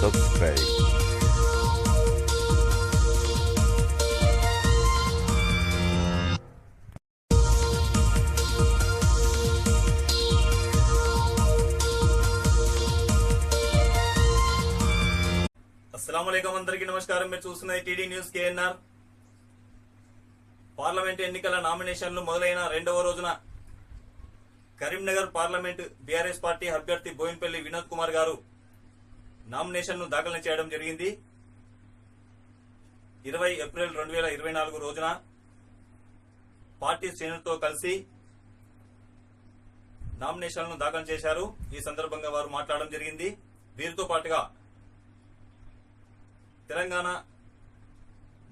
subscribe. అస్సలం అందరికీ నమస్కారం మీరు చూస్తున్నది టీడీ న్యూస్ కేఎన్ఆర్ పార్లమెంట్ ఎన్నికల నామినేషన్లు మొదలైన రెండవ రోజున కరీంనగర్ పార్లమెంట్ బీఆర్ఎస్ పార్టీ అభ్యర్థి బోయినపల్లి వినోద్ కుమార్ గారు నామినేషన్ను దాఖలు చేయడం జరిగింది. ఇరవై ఏప్రిల్ రెండు వేల ఇరవై నాలుగు రోజున పార్టీ శ్రేణులతో కలిసి నామినేషన్లను దాఖలు చేశారు. ఈ సందర్భంగా వారు మాట్లాడడం జరిగింది. వీరితో పాటుగా తెలంగాణ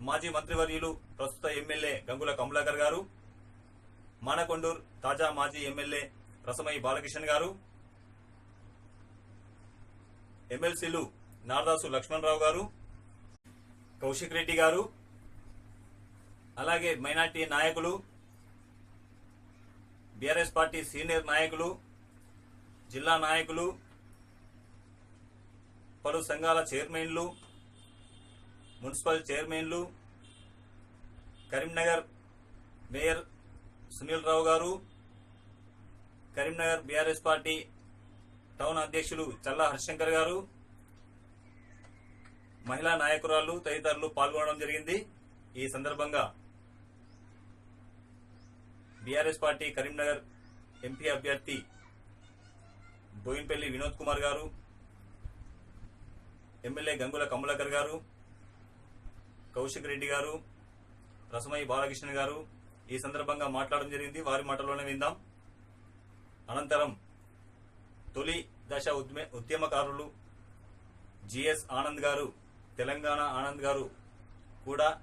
మాజీ మంత్రివర్యులు ప్రస్తుత ఎమ్మెల్యే గంగుల కమలాకర్ గారు మానకొండూర్ తాజా మాజీ ఎమ్మెల్యే రసమయ్య బాలకృష్ణ గారు ఎమ్మెల్సీలు నారదాసు లక్ష్మణరావు గారు కౌశిక్ రెడ్డి గారు అలాగే మైనార్టీ నాయకులు బీఆర్ఎస్ పార్టీ సీనియర్ నాయకులు జిల్లా నాయకులు పలు సంఘాల చైర్మన్లు మున్సిపల్ చైర్మన్లు కరీంనగర్ మేయర్ సునీల్ రావు గారు కరీంనగర్ బీఆర్ఎస్ పార్టీ టౌన్ అధ్యక్షులు చల్లా హరిశంకర్ గారు మహిళా నాయకురాలు తదితరులు పాల్గొనడం జరిగింది. ఈ సందర్భంగా బీఆర్ఎస్ పార్టీ కరీంనగర్ ఎంపీ అభ్యర్థి బోయిన్పల్లి వినోద్ కుమార్ గారు ఎమ్మెల్యే గంగుల కమలాకర్ గారు కౌశిక్ రెడ్డి గారు రసమయ్య బాలకృష్ణ గారు. ఈ సందర్భంగా మాట్లాడడం జరిగింది. వారి మాటలోనే విందాం. అనంతరం తొలి దశ ఉద్యమ- ఉద్యమకారులు జిఎస్ ఆనంద్ గారు తెలంగాణ ఆనంద్ గారు కూడా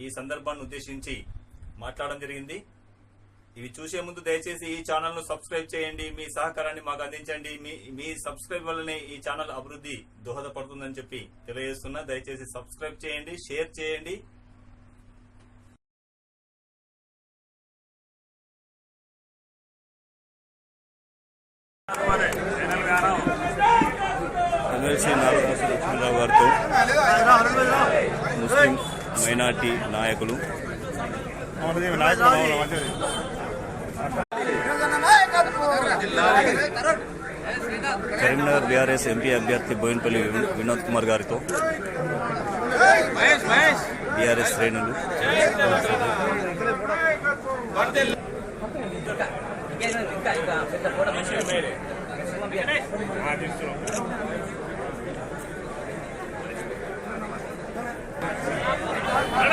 ఈ సందర్భాన్ని ఉద్దేశించి మాట్లాడడం జరిగింది. ఇవి చూసే ముందు దయచేసి ఈ ఛానల్ను సబ్స్క్రైబ్ చేయండి. మీ సహకారాన్ని మాకు అందించండి. మీ మీ సబ్స్క్రైబ్ వల్లనే ఈ ఛానల్ అభివృద్ధి దోహదపడుతుందని చెప్పి తెలియజేస్తున్నా. దయచేసి సబ్స్క్రైబ్ చేయండి షేర్ చేయండి. ఎమ్మెల్సీ నాగరాజు లక్ష్మణరావు గారితో ముస్లిం మైనార్టీ నాయకులు. కరీంనగర్ బీఆర్ఎస్ ఎంపీ అభ్యర్థి బోయినపల్లి వినోద్ కుమార్ గారితో బీఆర్ఎస్ శ్రేణులు. ఇంకా ఇంకా పెద్ద కూడా మహేందర్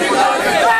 Happy birthday!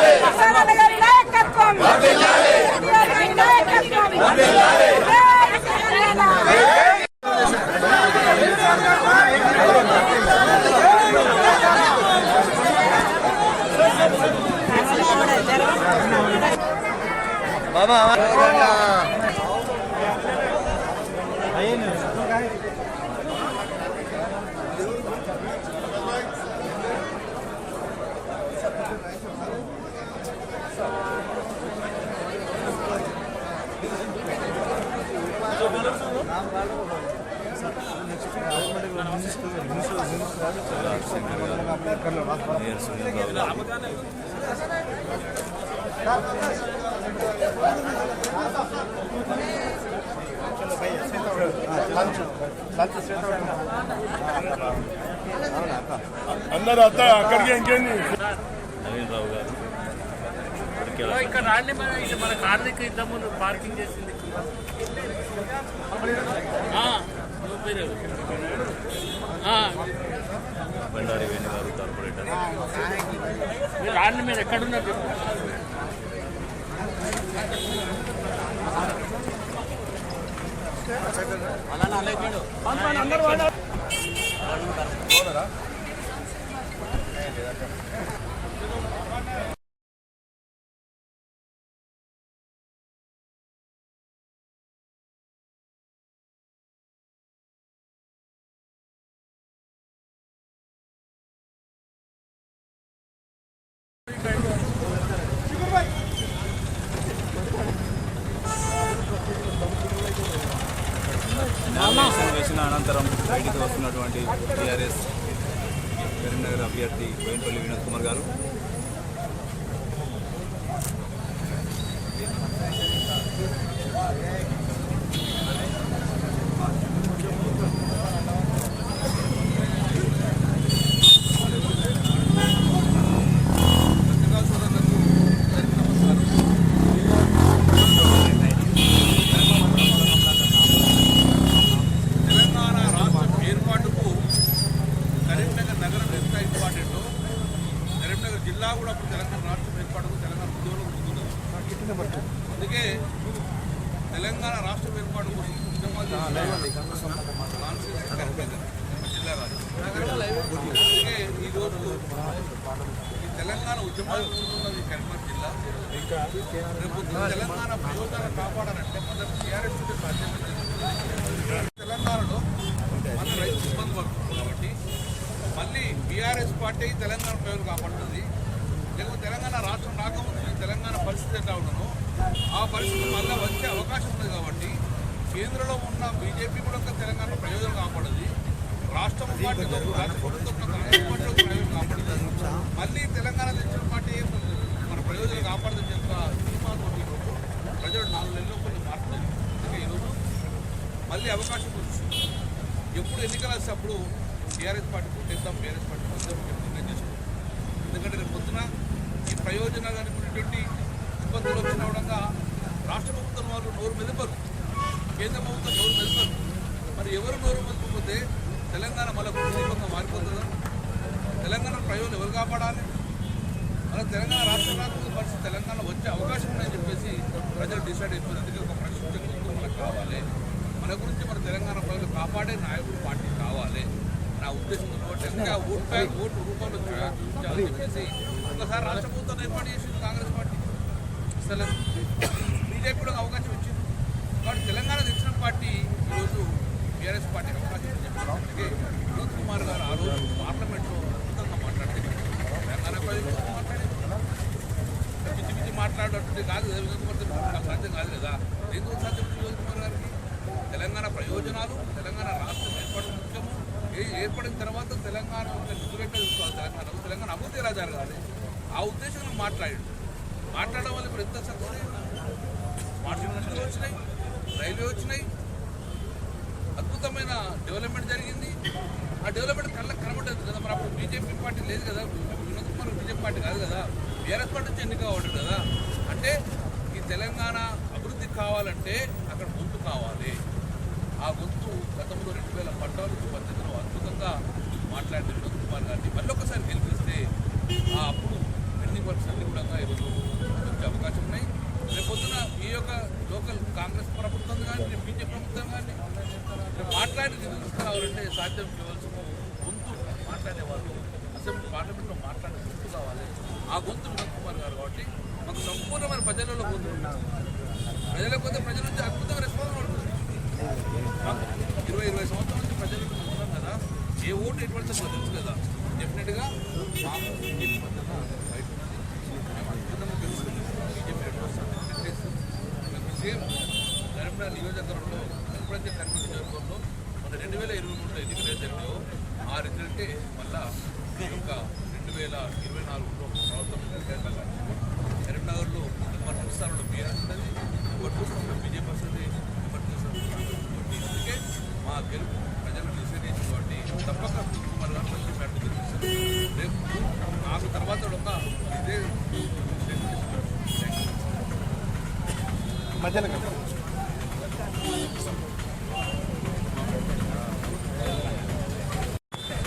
జై తెలంగాణ జై తెలంగాణ జై తెలంగాణ అందరూ అత్త అక్కడికి ఇంకేంది? నవీన్ రావు గారు ఇక్కడ రాండి మన ఇది మన కార్ దగ్గర ఇంత ముందు పార్కింగ్ చేసింది. బండారి వేణు గారు కార్పొరేటర్ మీరు రాండి మీరు ఎక్కడున్నారు చెప్పు. నామినేషన్ వేసిన అనంతరం బయటికి వస్తున్నటువంటి టీఆర్ఎస్ కరీంనగర్ అభ్యర్థి బోయినపల్లి వినోద్ కుమార్ గారు తెలంగాణ రాష్ట్రం ఏర్పాటుకు కరీంనగర్ నగరం ఎంత ఇంపార్టెంటో కరీంనగర్ జిల్లా కూడా అప్పుడు తెలంగాణ రాష్ట్రం ఏర్పాటుకు తెలంగాణ ఉద్యోగంలో ముందున్నది అందుకే తెలంగాణ రాష్ట్రం ఏర్పాటు కోసం ఉద్యమాలు చేసిన కాన్స్టిట్యూన్సీ కరీంనగర్ జిల్లా కాదు అందుకే ఈరోజు ఈ తెలంగాణ ఉద్యమాలు ముందున్నది కరీంనగర్ జిల్లా రేపు పొద్దున్న తెలంగాణ ప్రయోజనాలు కాపాడాలంటే మొదటి టీఆర్ఎస్ ఉంటే సాధ్యమే తెలంగాణలో మన రైతు ఇబ్బంది పడుతుంది కాబట్టి మళ్ళీ బీఆర్ఎస్ పార్టీ తెలంగాణ ప్రజలు కాపాడుతుంది లేకపోతే తెలంగాణ రాష్ట్రం రాకముందు నేను తెలంగాణ పరిస్థితి ఎట్లా ఉండను ఆ పరిస్థితి మళ్ళీ వచ్చే అవకాశం ఉంది కాబట్టి కేంద్రంలో ఉన్న బీజేపీ కూడా ఒక తెలంగాణ ప్రయోజనం కాపాడుతుంది రాష్ట్రం పార్టీ రాష్ట్ర ప్రభుత్వం కాంగ్రెస్ పార్టీ ఒక ప్రయోజనం కాపాడుతుంది మళ్ళీ తెలంగాణ తెచ్చిన పార్టీ మన ప్రయోజనం కాపాడుతుంది చెప్ప ధీమాతోటి ప్రజలు నాలుగు నెలల్లో కొన్ని మార్పులు అందుకే ఈరోజు మళ్ళీ అవకాశం వచ్చింది. ఎప్పుడు ఎన్నికలు వస్తే అప్పుడు టీఆర్ఎస్ పార్టీ పుట్టిద్దాం బీఆర్ఎస్ పార్టీ పొందాం నిర్ణయం చేసుకుంటాం ఎందుకంటే రేపు పొద్దున ఈ ప్రయోజనాలు అనుకునేటువంటి ఇబ్బందులు వచ్చిన విధంగా రాష్ట్ర ప్రభుత్వం వాళ్ళు నోరు మెదపరు. కేంద్ర ప్రభుత్వం నోరు మెదపరు. మరి ఎవరు నోరు మెదపకపోతే తెలంగాణ మళ్ళీ కుటుంబంగా మారిపోతుందా? తెలంగాణ ప్రయోజనం ఎవరు కాపాడాలి? అలా తెలంగాణ రాష్ట్రం రాకముందు పరిస్థితి తెలంగాణ వచ్చే అవకాశం ఉందని చెప్పేసి ప్రజలు డిసైడ్ అయిపోయింది అందుకే ఒక ప్రశ్న మనకు కావాలి. మన గురించి మన తెలంగాణ ప్రజలు కాపాడే నాయకుడు పార్టీ కావాలి. నా ఉద్దేశం కాబట్టి ఇంకా ఓట్ బ్యాంక్ ఓటు రూపంలో చూ- చూపించాలని చెప్పేసి ఒకసారి రాష్ట్ర ప్రభుత్వం ఏర్పాటు చేసింది కాంగ్రెస్ పార్టీ. అసలు బీజేపీ కూడా అవకాశం ఇచ్చింది. కాబట్టి తెలంగాణ తెచ్చిన పార్టీ ఈరోజు బీఆర్ఎస్ పార్టీ అవకాశం ఇచ్చింది. అందుకే వినోద్ కుమార్ గారు ఆ రోజు పార్లమెంట్లో అద్భుతంగా మాట్లాడితే తెలంగాణ ప్రజలు కోసం మాట్లాడారు పిచ్చి పిచ్చి మాట్లాడేటువంటి కాదు కదా వినోద్ సాధ్యం కాదు కదా. ఎందుకు సాధ్యం కుమార్ గారికి తెలంగాణ ప్రయోజనాలు తెలంగాణ రాష్ట్రం ఏర్పాటు ముఖ్యము. ఏ- ఏర్పడిన తర్వాత తెలంగాణ ఒక నిధులెట్లా చూసుకోవాలి తెలంగాణ. తెలంగాణ అభివృద్ధి ఎలా జరగాలి? ఆ ఉద్దేశంలో మాట్లాడాడు. మాట్లాడడం వల్ల ఇప్పుడు ఎంత సక్సెస్ మాట్లాడినట్లు వచ్చినాయి రైల్వే వచ్చినాయి. అద్భుతమైన డెవలప్మెంట్ జరిగింది. ఆ డెవలప్మెంట్ కళ్ళకి కనబడలేదు కదా. మరి అప్పుడు బీజేపీ పార్టీ లేదు కదా. వినోద్ కుమార్ బీజేపీ పార్టీ కాదు కదా. బీఆర్ఎస్ పార్టీ నుంచి ఎన్నిక ఒకటి కదా. అంటే ఈ తెలంగాణ అభివృద్ధి కావాలంటే అక్కడ గొంతు కావాలి. ఆ గొంతు గతంలో రెండు వేల పద్నాలుగు పద్ధతిలో అద్భుతంగా మాట్లాడిన వినోద్ కుమార్ గారిని మళ్ళీ ఒకసారి గెలిపిస్తే ఆ అప్పుడు ఎన్ని వర్క్స్ కూడా ఈరోజు వచ్చే అవకాశం ఉన్నాయి. రేపు పొద్దున ఈ యొక్క లోకల్ కాంగ్రెస్ ప్రభుత్వం కానీ రేపు బీజేపీ ప్రభుత్వం కానీ మాట్లాడి తీసుకురావాలంటే సాధ్యం కేవలం గొంతు మాట్లాడేవాళ్ళు ఆ గొంతు వినోద్ కుమార్ గారు కాబట్టి మాకు సంపూర్ణమైన ప్రజలలో గొంతు ప్రజల పోతే ప్రజల నుంచి అద్భుతంగా రెస్పాన్స్ పడుతుంది ఇరవై ఇరవై సంవత్సరాల నుంచి ప్రజలకు కదా ఏ ఓటు ఎటువంటి తెలుసు కదా డెఫినెట్గా మాకు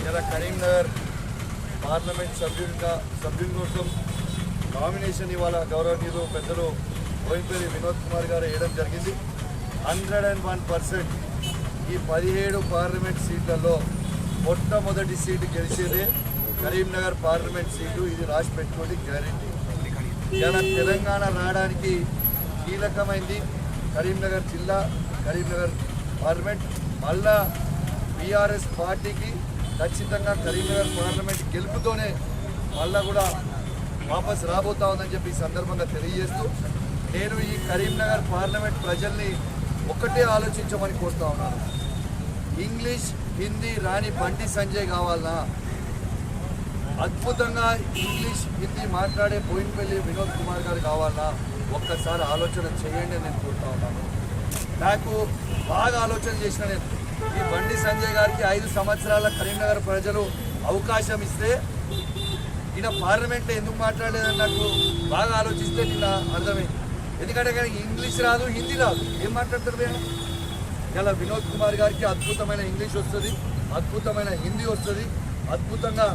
ఇలా కరీంనగర్ పార్లమెంట్ సభ్యునిగా సభ్యుని కోసం నామినేషన్ ఇవాళ గౌరవనీయులు పెద్దలు బోయినపల్లి వినోద్ కుమార్ గారు వేయడం జరిగింది. హండ్రెడ్ అండ్ వన్ పర్సెంట్ ఈ పదిహేడు పార్లమెంట్ సీట్లలో మొట్టమొదటి సీటు గెలిచేదే కరీంనగర్ పార్లమెంట్ సీటు. ఇది రాసి పెట్టుకోండి గ్యారంటీ ఇలా తెలంగాణ రావడానికి కీలకమైంది. కరీంనగర్ జిల్లా కరీంనగర్ పార్లమెంట్ మళ్ళా బీఆర్ఎస్ పార్టీకి ఖచ్చితంగా కరీంనగర్ పార్లమెంట్ గెలుపుతోనే మళ్ళా కూడా వాపస్ రాబోతా ఉందని చెప్పి ఈ సందర్భంగా తెలియజేస్తూ నేను ఈ కరీంనగర్ పార్లమెంట్ ప్రజల్ని ఒక్కటే ఆలోచించమని కోరుతా ఉన్నాను. ఇంగ్లీష్ హిందీ రాని బండి సంజయ్ కావాలనా? అద్భుతంగా ఇంగ్లీష్ హిందీ మాట్లాడే బోయినపల్లి వినోద్ కుమార్ గారు కావాలన్నా ఒక్కసారి ఆలోచన చేయండి నేను కోరుతా ఉన్నాను. నాకు బాగా ఆలోచన చేసిన నేను. ఈ బండి సంజయ్ గారికి ఐదు సంవత్సరాల కరీంనగర్ ప్రజలు అవకాశం ఇస్తే ఈయన పార్లమెంట్లో ఎందుకు మాట్లాడలేదని నాకు బాగా ఆలోచిస్తే నిన్న అర్థమైంది. ఎందుకంటే కానీ ఇంగ్లీష్ రాదు హిందీ రాదు. ఏం మాట్లాడతారు నేను ఇలా వినోద్ కుమార్ గారికి అద్భుతమైన ఇంగ్లీష్ వస్తుంది అద్భుతమైన హిందీ వస్తుంది అద్భుతంగా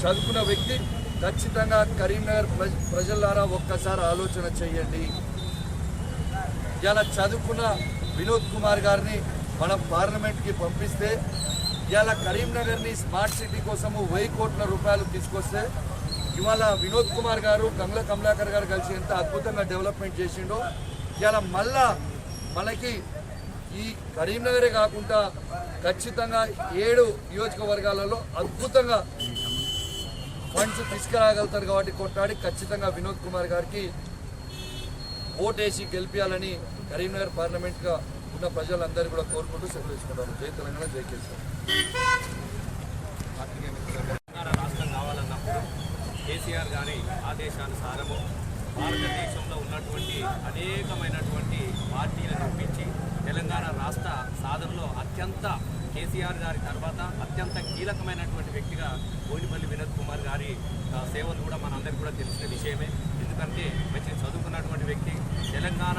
చదువుకున్న వ్యక్తి ఖచ్చితంగా కరీంనగర్ ప్రజ ప్రజలారా ఒక్కసారి ఆలోచన చేయండి. ఇలా చదువుకున్న వినోద్ కుమార్ గారిని మనం పార్లమెంట్కి పంపిస్తే ఇవాళ కరీంనగర్ని స్మార్ట్ సిటీ కోసము వెయ్యి కోట్ల రూపాయలు తీసుకొస్తే ఇవాళ వినోద్ కుమార్ గారు గంగ్ల కమలాకర్ గారు కలిసి ఎంత అద్భుతంగా డెవలప్మెంట్ చేసిండో ఇలా మళ్ళా మనకి ఈ కరీంనగరే కాకుండా ఖచ్చితంగా ఏడు నియోజకవర్గాలలో అద్భుతంగా ఫండ్స్ తీసుకురాగలుగుతారు కాబట్టి కొట్టాడి ఖచ్చితంగా వినోద్ కుమార్ గారికి ఓటేసి గెలిపించాలని కరీంనగర్ పార్లమెంట్గా ఉన్న ప్రజలందరూ కూడా కోరుకుంటూ సెలవు తీసుకుంటారు. జై తెలంగాణ జై కేసీఆర్. తెలంగాణ రాష్ట్రం కావాలన్నప్పుడు కేసీఆర్ గారి ఆదేశానుసారము భారతదేశంలో ఉన్నటువంటి అనేకమైనటువంటి పార్టీలను ఒప్పించి తెలంగాణ రాష్ట్ర సాధనలో అత్యంత కేసీఆర్ గారి తర్వాత అత్యంత కీలకమైనటువంటి వ్యక్తిగా బోయినపల్లి వినోద్ కుమార్ గారి సేవలు కూడా మనందరికీ కూడా తెలిసిన విషయమే. ఎందుకంటే మంచి చదువుకున్నటువంటి వ్యక్తి తెలంగాణ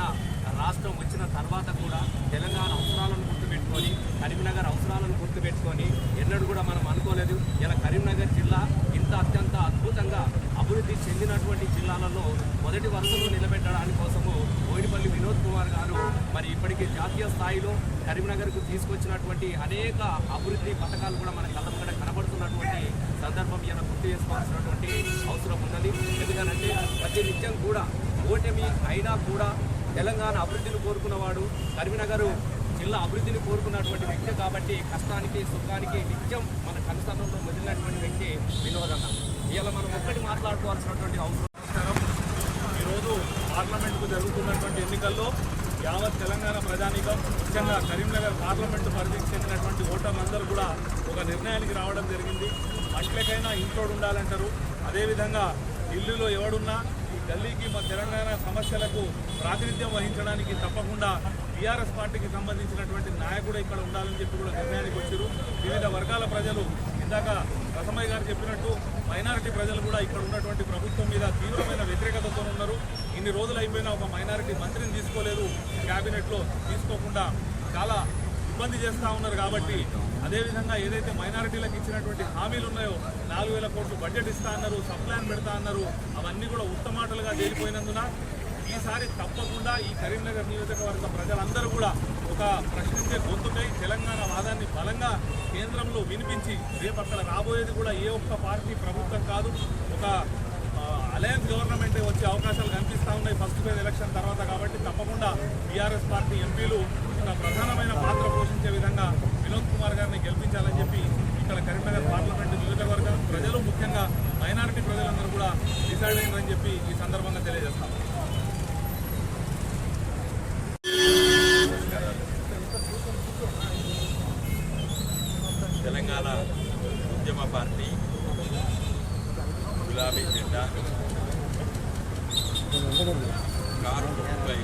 రాష్ట్రం వచ్చిన తర్వాత కూడా తెలంగాణ అవసరాలను గుర్తుపెట్టుకొని కరీంనగర్ అవసరాలను గుర్తుపెట్టుకొని ఎన్నడూ కూడా మనం అనుకోలేదు. ఇలా కరీంనగర్ జిల్లా ఇంత అత్యంత అద్భుతంగా అభివృద్ధి చెందినటువంటి జిల్లాలలో మొదటి వరుసలో నిలబెట్టడానికి కోసము బోయినపల్లి వినోద్ కుమార్ గారు మరి ఇప్పటికీ జాతీయ స్థాయిలో కరీంనగర్కు తీసుకొచ్చినటువంటి అనేక అభివృద్ధి పథకాలు కూడా మన కళ్ళ ముంగట కనబడుతున్నటువంటి సందర్భం ఈయన గుర్తు చేసుకోవాల్సినటువంటి అవసరం ఉన్నది. ఎందుకనంటే ప్రతి నిత్యం కూడా ఓటమి అయినా కూడా తెలంగాణ అభివృద్ధిని కోరుకున్నవాడు కరీంనగర్ జిల్లా అభివృద్ధిని కోరుకున్నటువంటి వ్యక్తి కాబట్టి కష్టానికి సుఖానికి నిత్యం మన కనుసరణలో మొదలైనటువంటి వ్యక్తి వినోదన్న. ఇలా మనం ఒక్కటి మాట్లాడుకోవాల్సినటువంటి అవసరం. ఈరోజు పార్లమెంటుకు జరుగుతున్నటువంటి ఎన్నికల్లో యావత్ తెలంగాణ ప్రజానీకం ముఖ్యంగా కరీంనగర్ పార్లమెంటు పరిధికి చెందినటువంటి ఓటర్లందరూ కూడా ఒక నిర్ణయానికి రావడం జరిగింది. అట్లకైనా ఇంట్లోడు ఉండాలంటారు. అదేవిధంగా ఢిల్లీలో ఎవడున్నా ఈ గల్లీకి మా తెలంగాణ సమస్యలకు ప్రాతినిధ్యం వహించడానికి తప్పకుండా టీఆర్ఎస్ పార్టీకి సంబంధించినటువంటి నాయకుడు ఇక్కడ ఉండాలని చెప్పి కూడా నిర్ణయానికి వచ్చారు. వివిధ వర్గాల ప్రజలు ఇందాక రసమయ్య గారు చెప్పినట్టు మైనారిటీ ప్రజలు కూడా ఇక్కడ ఉన్నటువంటి ప్రభుత్వం మీద తీవ్రమైన వ్యతిరేకతతో ఉన్నారు. ఇన్ని రోజులు అయిపోయినా ఒక మైనారిటీ మంత్రిని తీసుకోలేదు. క్యాబినెట్లో తీసుకోకుండా చాలా ఇబ్బంది చేస్తూ ఉన్నారు కాబట్టి అదేవిధంగా ఏదైతే మైనారిటీలకు ఇచ్చినటువంటి హామీలు ఉన్నాయో నాలుగు వేల కోట్లు బడ్జెట్ ఇస్తా అన్నారు సప్లాన్ పెడతా అన్నారు అవన్నీ కూడా ఉత్తమాటలుగా తేలిపోయినందున ఈసారి తప్పకుండా ఈ కరీంనగర్ నియోజకవర్గ ప్రజలందరూ కూడా ప్రశ్నించే గొంతుపై తెలంగాణ వాదాన్ని బలంగా కేంద్రంలో వినిపించి రేపు అక్కడ రాబోయేది కూడా ఏ ఒక్క పార్టీ ప్రభుత్వం కాదు. ఒక అలయన్స్ గవర్నమెంట్ వచ్చే అవకాశాలు కనిపిస్తూ ఉన్నాయి ఫస్ట్ ఫేజ్ ఎలక్షన్ తర్వాత కాబట్టి తప్పకుండా టీఆర్ఎస్ పార్టీ ఎంపీలు ఒక ప్రధానమైన పాత్ర పోషించే విధంగా వినోద్ కుమార్ గారిని గెలిపించాలని చెప్పి ఇక్కడ కరీంనగర్ పార్లమెంటు నియోజకవర్గం ప్రజలు ముఖ్యంగా మైనారిటీ ప్రజలందరూ కూడా డిసైడ్ అయిందని చెప్పి ఈ సందర్భంగా తెలియజేస్తాం గులాబీ జెండా కారు గుర్తుపై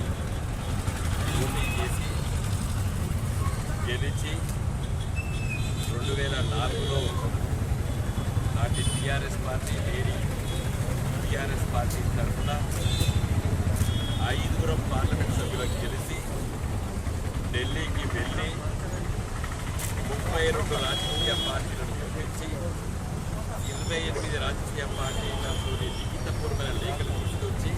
పోటీ చేసి గెలిచి రెండు వేల నాలుగులో నాటి TRS party lady TRS party తరఫున ఐదుగురం పార్లమెంట్ సభ్యులకు గెలిచి ఢిల్లీకి వెళ్ళి ముప్పై రెండు రాజకీయ పార్టీలను పంపించి ఇరవై ఎనిమిది రాజకీయ పార్టీలతో లిఖితపూర్వమైన లేఖలు తీసుకొచ్చి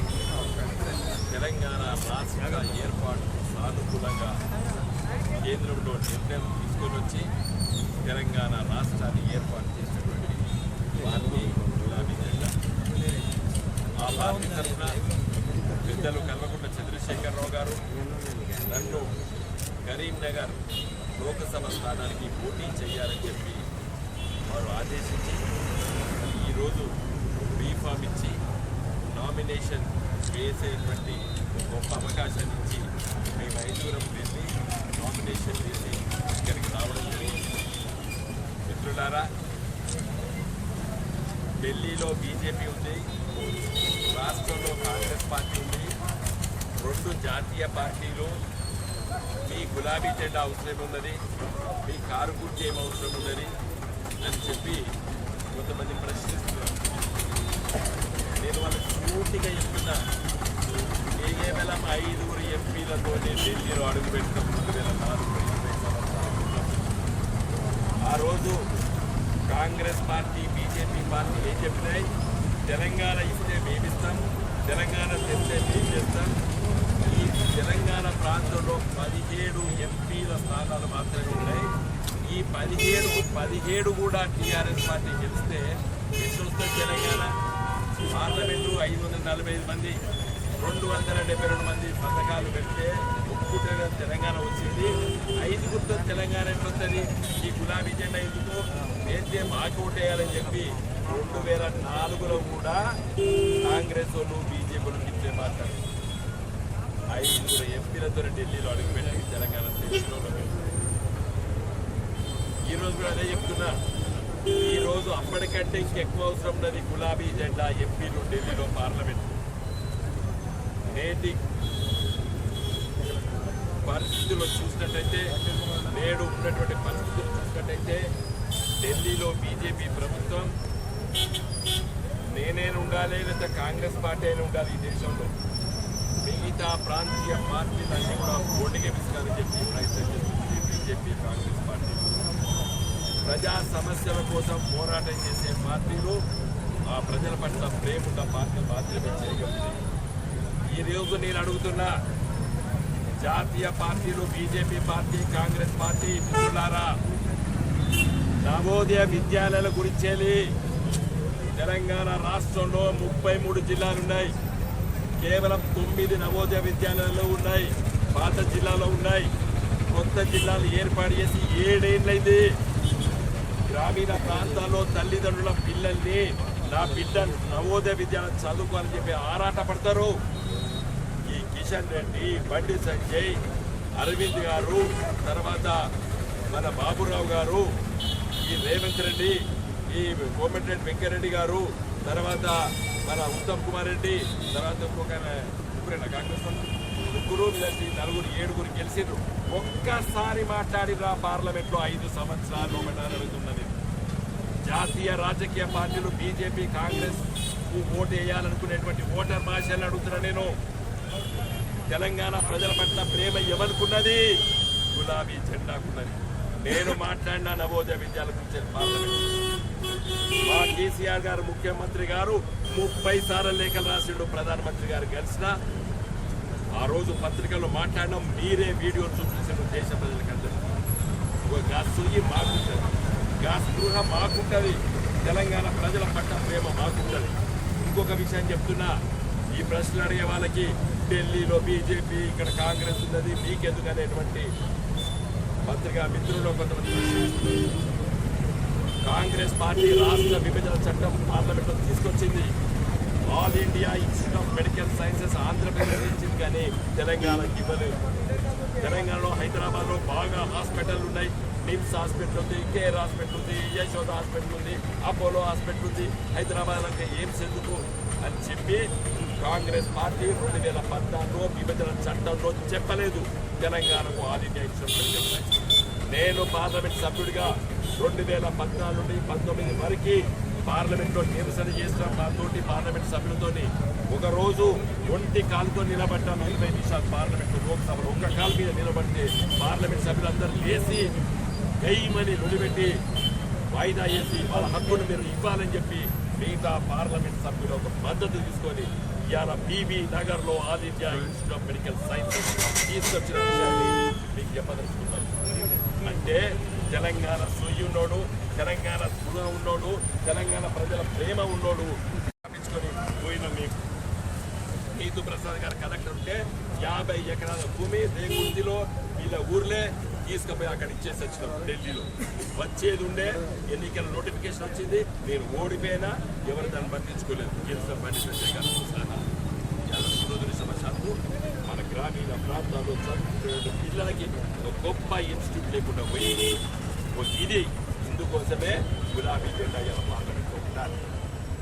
తెలంగాణ రాష్ట్ర ఏర్పాటు సానుకూలంగా కేంద్రంలో నిర్ణయం తీసుకొని వచ్చి తెలంగాణ రాష్ట్రాన్ని ఏర్పాటు చేసినటువంటి పార్టీ గులాబీ జెండా. ఆ పార్టీ తరఫున పెద్దలు కల్వకుంట్ల చంద్రశేఖరరావు గారు నన్ను కరీంనగర్ లోకసభ స్థానానికి పోటీ చేయాలని చెప్పి వారు ఆదేశించి ఈరోజు బీఫామ్ ఇచ్చి ఫౌండేషన్ వేసేటువంటి గొప్ప అవకాశాన్ని ఇచ్చి మేము ఐదుగురం వెళ్ళి నామినేషన్ వేసి ఇక్కడికి రావడం జరిగింది. మిత్రులారా ఢిల్లీలో బీజేపీ ఉంది రాష్ట్రంలో కాంగ్రెస్ పార్టీ ఉంది రెండు జాతీయ పార్టీలు మీ గులాబీ జెండా అవసరం ఉన్నది మీ కారు గుర్తు ఏం అవసరం ఉన్నది అని చెప్పి కొంతమంది ప్రశ్నిస్తారు నేను వాళ్ళకి పూర్తిగా చెప్తున్నా కేవలం ఐదుగురు ఎంపీలతో ఢిల్లీలో అడుగు పెట్టడం రెండు వేల నాలుగు ఆ రోజు కాంగ్రెస్ పార్టీ బీజేపీ పార్టీ ఏం చెప్పినాయి తెలంగాణ ఇస్తే మేమిస్తాం తెలంగాణ తెస్తే మేము చేస్తాం ఈ తెలంగాణ ప్రాంతంలో పదిహేడు ఎంపీల స్థానాలు మాత్రమే ఉన్నాయి ఈ పదిహేడు పదిహేడు కూడా టీఆర్ఎస్ పార్టీ గెలిస్తే ఎట్లా తెలంగాణ? పార్లమెంటు ఐదు వందల నలభై ఐదు మంది రెండు వందల డెబ్బై రెండు మంది పథకాలు పెడితే ఒక్కటే తెలంగాణ వచ్చింది. ఐదుగురితో తెలంగాణ ఎట్లొస్తుంది ఈ గులాబీ జెండా ఎందుకు? వేస్తే మాకు ఓటేయాలని చెప్పి రెండు వేల నాలుగులో కూడా కాంగ్రెస్ వాళ్ళు బీజేపీలు ఇట్లే మాట్లాడారు. ఐదుగురు ఎంపీలతో ఢిల్లీలో అడుగుపెట్టి తెలంగాణ తెలుసుకోవడం ఈరోజు కూడా అదే చెప్తున్నా. ఈ రోజు అప్పటికంటే ఇంకెక్కువ అవసరం ఉన్నది గులాబీ జెండా ఎంపీలు ఢిల్లీలో పార్లమెంట్. నేటి పరిస్థితులు చూసినట్టయితే నేడు ఉన్నటువంటి పరిస్థితులు చూసినట్టయితే ఢిల్లీలో బీజేపీ ప్రభుత్వం నేనే ఉండాలి లేదా కాంగ్రెస్ పార్టీ అయినా ఉండాలి ఈ దేశంలో. మిగతా ప్రాంతీయ పార్టీలన్నీ కూడా ఓటికి విసుకాలని చెప్పి ప్రయత్నం చేస్తుంది బీజేపీ కాంగ్రెస్ పార్టీ. ప్రజా సమస్యల కోసం పోరాటం చేసే పార్టీలు ఆ ప్రజల పట్ల ప్రేమ ఉన్న పార్టీ మాత్రమే చేయగలిగింది ఈ రోజు నేను అడుగుతున్నా జాతీయ పార్టీలు బీజేపీ పార్టీ కాంగ్రెస్ పార్టీ మిత్రులారా నవోదయ విద్యాలయాల గురించేది తెలంగాణ రాష్ట్రంలో ముప్పై మూడు జిల్లాలున్నాయి కేవలం తొమ్మిది నవోదయ విద్యాలయాలు ఉన్నాయి పాత జిల్లాలో ఉన్నాయి. కొత్త జిల్లాలు ఏర్పాటు చేసి ఏడేళ్ళైంది గ్రామీణ ప్రాంతాల్లో తల్లిదండ్రుల పిల్లల్ని నా బిడ్డ నవోదయ విద్యాలయం చదువుకోవాలని చెప్పి ఆరాట పడతారు ఈ కిషన్ రెడ్డి బండి సంజయ్ అరవింద్ గారు తర్వాత మన బాబురావు గారు ఈ రేవంత్ రెడ్డి ఈ కోమటిరెడ్డి వెంకరెడ్డి గారు తర్వాత మన ఉత్తమ్ కుమార్ రెడ్డి తర్వాత ఇంకొక ముగ్గురేనా? కాంగ్రెస్ ముగ్గురు లేదంటే నలుగురు ఏడుగురు గెలిచిండ్రు ఒక్కసారి మాట్లాడిరా పార్లమెంట్లో ఐదు సంవత్సరాలు ఉన్నది జాతీయ రాజకీయ పార్టీలు బీజేపీ కాంగ్రెస్ ఓటు వేయాలనుకునేటువంటి ఓటర్ భాషలు అడుగుతున్నా నేను. తెలంగాణ ప్రజల పట్ల ప్రేమ ఎవరికున్నది? గులాబీ జెండాకున్నది. నేను మాట్లాడిన నవోదయ విద్యాల గురించి పార్లమెంట్ మా కేసీఆర్ గారు ముఖ్యమంత్రి గారు ముప్పై సార్లు లేఖలు రాసిండు ప్రధానమంత్రి గారు కలిసిన ఆ రోజు పత్రికల్లో మాట్లాడినాం మీరే వీడియో చూపించిన దేశ ప్రజలకందరికీ. ఒక మాకు సుయ్యి గ్యాస్ గృహ మాకుంటుంది. తెలంగాణ ప్రజల పట్ల ప్రేమ మాకుంటుంది. ఇంకొక విషయం చెప్తున్నా ఈ ప్రశ్నలు అడిగే వాళ్ళకి ఢిల్లీలో బీజేపీ ఇక్కడ కాంగ్రెస్ ఉన్నది మీకెందుకు అనేటువంటి పత్రికా మిత్రులు కొంతమంది కాంగ్రెస్ పార్టీ రాష్ట్ర విభజన చట్టం పార్లమెంట్లో తీసుకొచ్చింది. All India institute of medical sciences Andhra Pradesh ఇచ్చింది కానీ తెలంగాణకి ఇవ్వలేదు. తెలంగాణలో హైదరాబాద్లో బాగా హాస్పిటల్ ఉన్నాయి. నిమ్స్ హాస్పిటల్ ఉంది కేర్ హాస్పిటల్ ఉంది యశోద హాస్పిటల్ ఉంది అపోలో హాస్పిటల్ ఉంది. హైదరాబాద్ అంటే ఎయిమ్స్ ఎందుకు అని చెప్పి కాంగ్రెస్ పార్టీ రెండు వేల పద్నాలుగులో విభజన చట్టంలో చెప్పలేదు. తెలంగాణకు ఆదిత్య నేను పార్లమెంట్ సభ్యుడిగా రెండు వేల పద్నాలుగు నుండి పంతొమ్మిది వరకు పార్లమెంట్లో నిరసన చేసిన. మా పార్లమెంట్ సభ్యులతోని ఒకరోజు ఒంటి కాలుతో నిలబడ్డాం. ఇరవై నిమిషాలు పార్లమెంట్ లోక్సభలో ఒక్క కాలు మీద నిలబడితే పార్లమెంట్ సభ్యులందరూ లేచి వేయమని నిలబెట్టి వాయిదా వేసి వాళ్ళ హక్కును మీరు ఇవ్వాలని చెప్పి మిగతా పార్లమెంట్ సభ్యులు ఒక మద్దతు తీసుకొని ఇవాళ బీబీ నగర్లో all institute of medical science తీసుకొచ్చిన విషయాన్ని మీకు చెప్పదలుచుకున్నాను. అంటే తెలంగాణ సొయ్యి ఉన్నోడు తెలంగాణ స్పృహ ఉన్నోడు తెలంగాణ ప్రజల ప్రేమ ఉన్నోడు తప్పించుకొని పోయిన మీకు. నీతు ప్రసాద్ గారు కలెక్టర్ ఉంటే యాభై ఎకరాల భూమి దేవుడిలో వీళ్ళ ఊర్లే తీసుకుపోయి అక్కడ ఇచ్చేసి వచ్చినాం ఢిల్లీలో. వచ్చేది ఉండే ఎన్నికల నోటిఫికేషన్ వచ్చింది. నేను ఓడిపోయినా ఎవరు దాన్ని పట్టించుకోలేదు. కేసీఆర్ పట్టించే సంజయ్ గారు దురదృష్టవశాత్తు మన గ్రామీణ ప్రాంతాల్లో పిల్లలకి ఒక గొప్ప ఇన్స్టిట్యూట్ లేకుండా పోయి ఒక ఇది. ఇందుకోసమే గులాబీ జెండా ఇలా పార్లమెంట్లో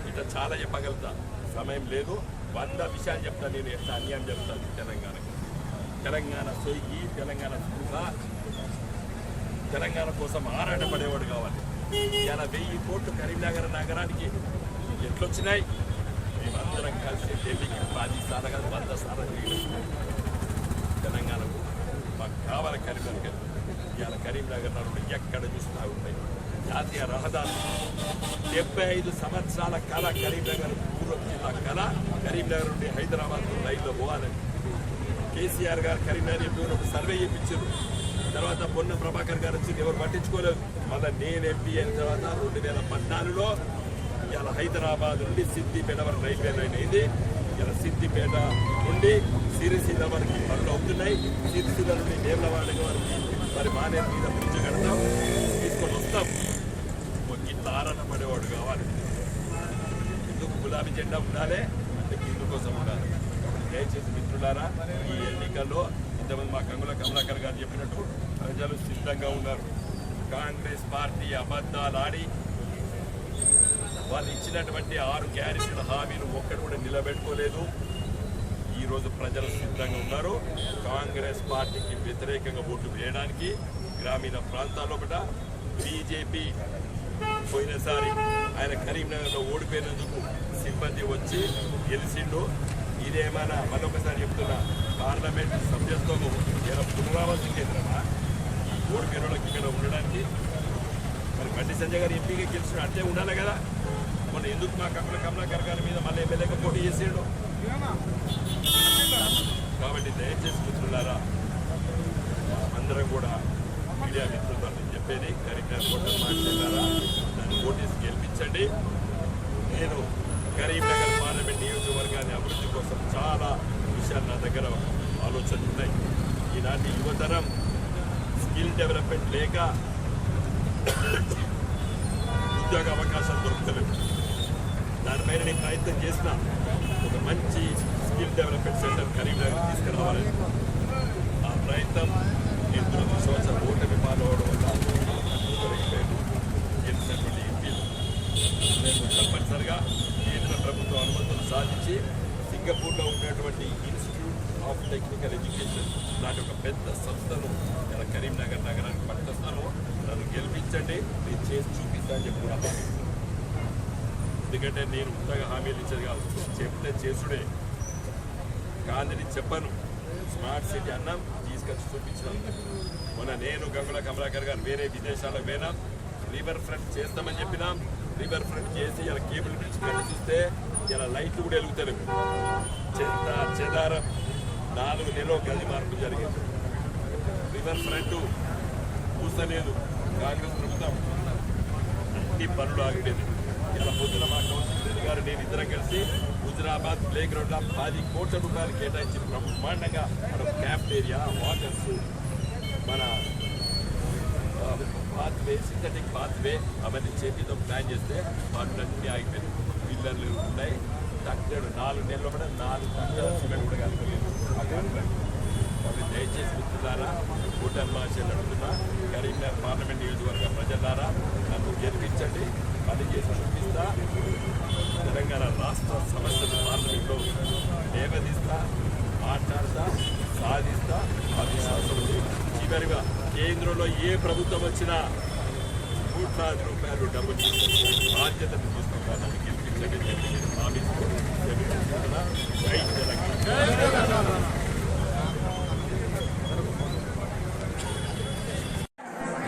ఇట్లా చాలా చెప్పగలుగుతా. సమయం లేదు. వంద విషయాలు చెప్తా నేను ఎంత అన్యాయం చెప్తాను తెలంగాణకి. తెలంగాణ సొయ్యి తెలంగాణ స్పృహ తెలంగాణ కోసం ఆరాటపడేవాడు కావాలి. ఇలా వెయ్యి కోట్లు కరీంనగర్ నగరానికి ఎట్లొచ్చినాయి? మేమందరం కలిసి ఢిల్లీకి పది సార్లు కాదు వంద సార్లు తిరిగినాం. తెలంగాణకు మాకు కావాలి కరీంనగర్. ఇవాళ కరీంనగర్ నగరంలో ఎక్కడ చూసినా ఉన్నాయి జాతీయ రహదారులు డెబ్బై ఐదు సంవత్సరాల కళ కరీంనగర్ పూర్వ జిల్లా కళ. కరీంనగర్ నుండి హైదరాబాద్ రైల్లో పోవాలని కేసీఆర్ గారు కరీంనగర్ ఎంపీ ఒక సర్వే చేయించారు. తర్వాత పొన్న ప్రభాకర్ గారు వచ్చి ఎవరు పట్టించుకోలేదు. మళ్ళీ నేను ఎంపీ అయిన తర్వాత రెండు వేల పద్నాలుగులో ఇలా హైదరాబాద్ నుండి సిద్దిపేట వరకు రైల్వే లైన్ అయింది. ఇలా సిద్దిపేట నుండి సిరిసిల్ల వరకు పనులు అవుతున్నాయి. సిరిసిల్ల నుండి నేమలవాడ వరకు మరి మానేరు మీద బ్రిడ్జ్ కడతాం. తీసుకొని వస్తాం. ఒక ఇంత ఆరాట పడేవాడు కావాలి. ఎందుకు గులాబీ జెండా ఉండాలి. అంటే ఇందుకోసం ఉండాలి. మిత్రులారా ఈ ఎన్నికల్లో ఇంతమంది మా కంగుల కమలాకర్ గారు చెప్పినట్టు ప్రజలు సిద్ధంగా ఉన్నారు. కాంగ్రెస్ పార్టీ అబద్ధాలు ఆడి వాళ్ళు ఇచ్చినటువంటి ఆరు గ్యారెంటీల హామీలు ఒక్కటి కూడా నిలబెట్టుకోలేదు. ఈరోజు ప్రజలు సిద్ధంగా ఉన్నారు. కాంగ్రెస్ పార్టీకి వ్యతిరేకంగా ఓటు వేయడానికి గ్రామీణ ప్రాంతాల్లో కూడా బీజేపీ పోయినసారి ఆయన కరీంనగర్లో ఓడిపోయినందుకు సిబ్బంది వచ్చి గెలిచిండు. ఏమైనా మరొకసారి చెప్తున్నా పార్లమెంట్ సభ్యత్వము ఇలా పునరావాసం కేంద్రమా? ఈ ఓడిపోయినోళ్ళకి ఇక్కడ ఉండడానికి. మరి బండి సంజయ్ గారు ఎంపీగా గెలిచిన అంటే ఉండాలి కదా? మొన్న ఎందుకు మా కమల కమలాకర్ గారి మీద మళ్ళీ ఎమ్మెల్యేగా పోటీ చేసేడు? కాబట్టి దయచేసి మిత్రులారా అందరం కూడా మీడియా మిత్రులతో చెప్పేది కరీంనగర్ ఓటర్ మాట్లాడారా? దాన్ని ఓటేసి గెలిపించండి. నేను కరీంనగర్ పార్లమెంట్ నియోజకవర్గాన్ని అభివృద్ధి కోసం చాలా విషయాలు నా దగ్గర ఆలోచనలు ఉన్నాయి. ఈనాటి యువతరం స్కిల్ డెవలప్మెంట్ లేక ఉద్యోగ అవకాశాలు దొరుకుతలేవు దానిపైన నేను ప్రయత్నం చేసిన ఒక మంచి స్కిల్ డెవలప్మెంట్ సెంటర్ కరీంనగర్ తీసుకురావాలని ఆ ప్రయత్నం నేను దురదృష్టవశాత్తు ఓటమి పాల్గొవడం వల్ల చేసినటువంటి ఎంపీలు. మేము తప్పనిసరిగా ప్రభుత్వ అనుమతులు సాధించి సింగపూర్లో ఉన్నటువంటి ఇన్స్టిట్యూట్ ఆఫ్ టెక్నికల్ ఎడ్యుకేషన్ లాంటి ఒక పెద్ద సంస్థను ఇలా కరీంనగర్ నగరానికి పట్టుకొస్తాను నన్ను గెలిపించండి నేను చేసి చూపిస్తానని చెప్పి కూడా ఎందుకంటే నేను ఉత్తగా హామీలు ఇచ్చేది కాదు. చెప్తే చేసుడే. కాదని చెప్పను. స్మార్ట్ సిటీ అన్నాం తీసుకొచ్చి చూపించాను మొన్న నేను గంగుల కమలాకర్ గారు వేరే విదేశాలకు పోయినా రివర్ ఫ్రంట్ చేస్తామని చెప్పినాం రివర్ ఫ్రంట్ చేసి ఇలా కేబుల్ బ్రిడ్జ్ కట్టి చూస్తే ఇలా లైట్లు కూడా వెలుగుతారు చెత్త చెదారం నాలుగు నెలలో గది మార్పు జరిగింది. రివర్ ఫ్రంట్ కూసలేదు కాంగ్రెస్ ప్రభుత్వం అన్ని పనులు ఆగిపోయింది. ఇలా పొద్దున మా కౌన్సిల్ గారు నేను ఇద్దరం కలిసి హుజరాబాద్ ప్లే గ్రౌండ్లో పది కోట్ల రూపాయలు కేటాయించి బ్రహ్మాండంగా మన ఏరియా వాటర్స్ మన పాత్వే సింథటిక్ పాత్వే అవన్నీ చేతితో ప్లాన్ చేస్తే వాటిలన్నీ ఆగిపోయింది పిల్లర్లు ఉన్నాయి. తగ్గడు నాలుగు నెలలు కూడా నాలుగు గంటల సిమెంట్ కూడా కలగలేదు దయచేసి మిత్రులారా కూటమి భాషలు అడుగుతున్నా కరీంనగర్ పార్లమెంట్ నియోజకవర్గ ప్రజలారా నన్ను గెలిపించండి పనిచేసి చూపిస్తా తెలంగాణ రాష్ట్ర సమస్యలు పార్లమెంట్లో లేవదీస్తా మాట్లాడతా సాధిస్తా అవిశ్వాసం ఉంది. చివరిగా కేంద్రంలో ఏ ప్రభుత్వం వచ్చినా కోట్లాది రూపాయలు డబ్బులు తీసుకొని బాధ్యతను గెలిపించండి చెప్పి నేను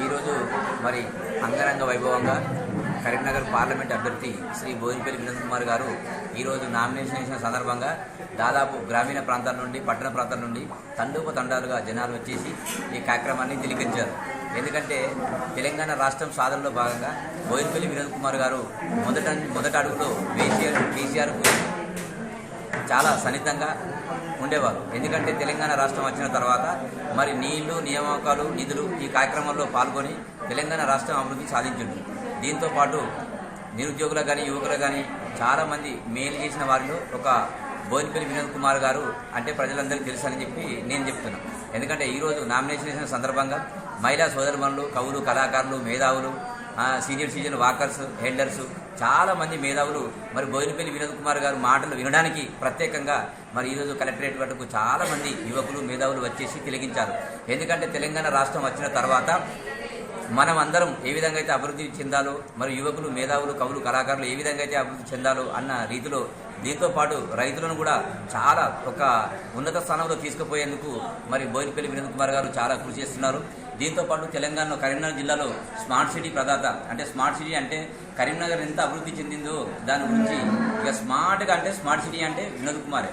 ఈరోజు మరి అంగరంగ వైభవంగా కరీంనగర్ పార్లమెంట్ అభ్యర్థి శ్రీ బోయినపల్లి వినోద్ కుమార్ గారు ఈరోజు నామినేషన్ వేసిన సందర్భంగా దాదాపు గ్రామీణ ప్రాంతాల నుండి పట్టణ ప్రాంతాల నుండి తండూపు తండాలుగా జనాలు వచ్చేసి ఈ కార్యక్రమాన్ని తిలకించారు. ఎందుకంటే తెలంగాణ రాష్ట్రం సాధనలో భాగంగా బోయినపల్లి వినోద్ కుమార్ గారు మొదట మొదటి అడుగులో కేసీఆర్ కేసీఆర్కు చాలా సన్నిహితంగా ఉండేవారు. ఎందుకంటే తెలంగాణ రాష్ట్రం వచ్చిన తర్వాత మరి నీళ్ళు నియామకాలు నిధులు ఈ కార్యక్రమంలో పాల్గొని తెలంగాణ రాష్ట్రం అభివృద్ధి సాధించింది. దీంతో పాటు నిరుద్యోగులకు కానీ యువకులకు కానీ చాలామంది మేలు చేసిన వారిలో ఒక బోయినపల్లి వినోద్ కుమార్ గారు అంటే ప్రజలందరికీ తెలుసు అని చెప్పి నేను చెప్తున్నాను ఎందుకంటే ఈరోజు నామినేషన్ చేసిన సందర్భంగా మహిళా సోదరుమణులు కవులు కళాకారులు మేధావులు సీనియర్ సిటిజన్ వాకర్స్ హెల్డర్స్ చాలామంది మేధావులు మరి బోయినపల్లి వినోద్ కుమార్ గారు మాటలు వినడానికి ప్రత్యేకంగా మరి ఈరోజు కలెక్టరేట్ వరకు చాలామంది యువకులు మేధావులు వచ్చేసి తిలగించారు ఎందుకంటే తెలంగాణ రాష్ట్రం వచ్చిన తర్వాత మనం అందరం ఏ విధంగా అయితే అభివృద్ధి చెందాలో మరి యువకులు మేధావులు కవులు కళాకారులు ఏ విధంగా అయితే అభివృద్ధి చెందాలో అన్న రీతిలో దీంతో పాటు రైతులను కూడా చాలా ఒక ఉన్నత స్థానంలో తీసుకుపోయేందుకు మరి బోయినపల్లి వినోద్ కుమార్ గారు చాలా కృషి చేస్తున్నారు. దీంతో పాటు తెలంగాణలో కరీంనగర్ జిల్లాలో స్మార్ట్ సిటీ ప్రదాత అంటే స్మార్ట్ సిటీ అంటే కరీంనగర్ ఎంత అభివృద్ధి చెందిందో దాని గురించి ఇక స్మార్ట్గా అంటే స్మార్ట్ సిటీ అంటే వినోద్ కుమారే.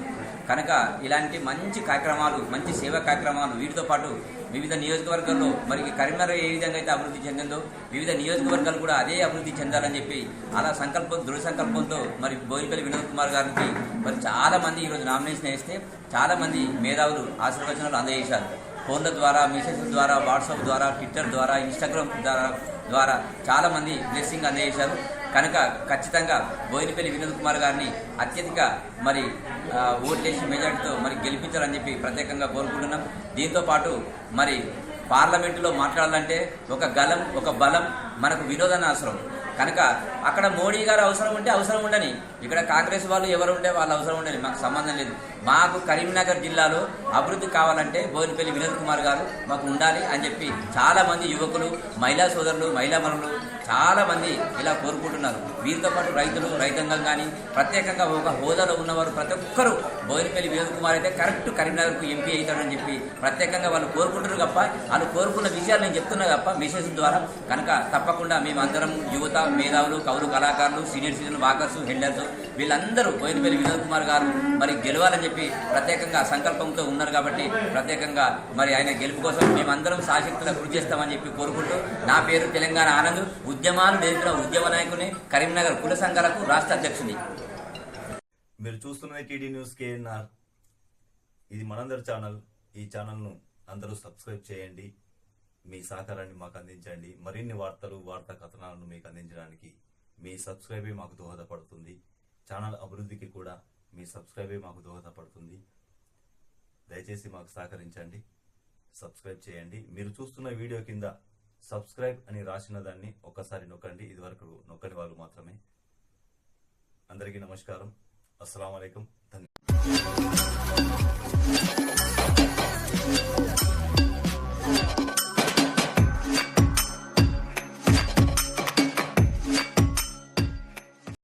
కనుక ఇలాంటి మంచి కార్యక్రమాలు మంచి సేవా కార్యక్రమాలు వీటితో పాటు వివిధ నియోజకవర్గాల్లో మరి కరీంనగర్ ఏ విధంగా అయితే అభివృద్ధి చెందిందో వివిధ నియోజకవర్గాలు కూడా అదే అభివృద్ధి చెందాలని చెప్పి అలా సంకల్పం దృఢ సంకల్పంతో మరి బోయిపల్లి వినోద్ కుమార్ గారికి మరి చాలా మంది ఈరోజు నామినేషన్ వేస్తే చాలామంది మేధావులు ఆశీర్వచనాలు అందజేశారు. ఫోన్ల ద్వారా మెసేజ్ల ద్వారా వాట్సాప్ ద్వారా ట్విట్టర్ ద్వారా ఇన్స్టాగ్రామ్ ద్వారా ద్వారా చాలామంది బ్లెస్సింగ్ అందజేశారు. కనుక ఖచ్చితంగా బోయినపల్లి వినోద్ కుమార్ గారిని అత్యధిక మరి ఆ, ఓట్లేసి మెజార్టీతో మరి గెలిపించాలని చెప్పి ప్రత్యేకంగా కోరుకుంటున్నాం. దీంతో పాటు మరి పార్లమెంటులో మాట్లాడాలంటే ఒక గలం ఒక బలం మనకు వినోదన అవసరం. కనుక అక్కడ మోడీ గారు అవసరం ఉంటే అవసరం ఉండని ఇక్కడ కాంగ్రెస్ వాళ్ళు ఎవరు ఉంటే వాళ్ళు అవసరం ఉండని మాకు సంబంధం లేదు. మాకు కరీంనగర్ జిల్లాలో అభివృద్ధి కావాలంటే బోయినపల్లి వినోద్ కుమార్ గారు మాకు ఉండాలి అని చెప్పి చాలా మంది యువకులు మహిళా సోదరులు మహిళా మనులు చాలా మంది ఇలా కోరుకుంటున్నారు. వీరితో పాటు రైతులు రైతాంగం కానీ ప్రత్యేకంగా ఒక హోదాలో ఉన్నవారు ప్రతి ఒక్కరూ బోయినపల్లి వినోద్ కుమార్ అయితే కరెక్ట్ కరీంనగర్కు ఎంపీ అవుతాడని చెప్పి ప్రత్యేకంగా వాళ్ళు కోరుకుంటారు తప్ప వాళ్ళు కోరుకున్న విషయాలు నేను చెప్తున్నా తప్ప మెసేజ్ ద్వారా కనుక తప్పకుండా మేమందరం యువత మేధావులు కౌలు కళాకారులు సీనియర్ సిటిజన్ వాకర్స్ హెల్డర్స్ వీళ్ళందరూ బోయినపల్లి వినోద్ కుమార్ గారు మరి గెలవాలని చెప్పి ప్రత్యేకంగా సంకల్పంతో ఉన్నారు కాబట్టి ప్రత్యేకంగా మరి ఆయన గెలుపు కోసం మేమందరం సాశక్తుల కృషి చేస్తామని చెప్పి కోరుకుంటూ నా పేరు తెలంగాణ ఆనంద్. ఉద్యమాలు నేర్పిన ఉద్యమ నాయకుని కరీంనగర్ కుల సంఘాలకు రాష్ట్ర అధ్యక్షుని. మీరు చూస్తున్నది టీడీ న్యూస్ కేఎన్ఆర్. ఇది మనందరి ఛానల్. ఈ ఛానల్ను అందరూ సబ్స్క్రైబ్ చేయండి. మీ సహకారాన్ని మాకు అందించండి. మరిన్ని వార్తలు వార్తా కథనాలను మీకు అందించడానికి మీ సబ్స్క్రైబే మాకు దోహదపడుతుంది. ఛానల్ అభివృద్ధికి కూడా మీ సబ్స్క్రైబే మాకు దోహదపడుతుంది. దయచేసి మాకు సహకరించండి. సబ్స్క్రైబ్ చేయండి. మీరు చూస్తున్న వీడియో కింద సబ్స్క్రైబ్ అని రాసిన దాన్ని ఒక్కసారి నొక్కండి. ఇదివరకు నొక్కని వాళ్ళు మాత్రమే. అందరికీ నమస్కారం. అస్సలం అయికం ధన్యవాదాలు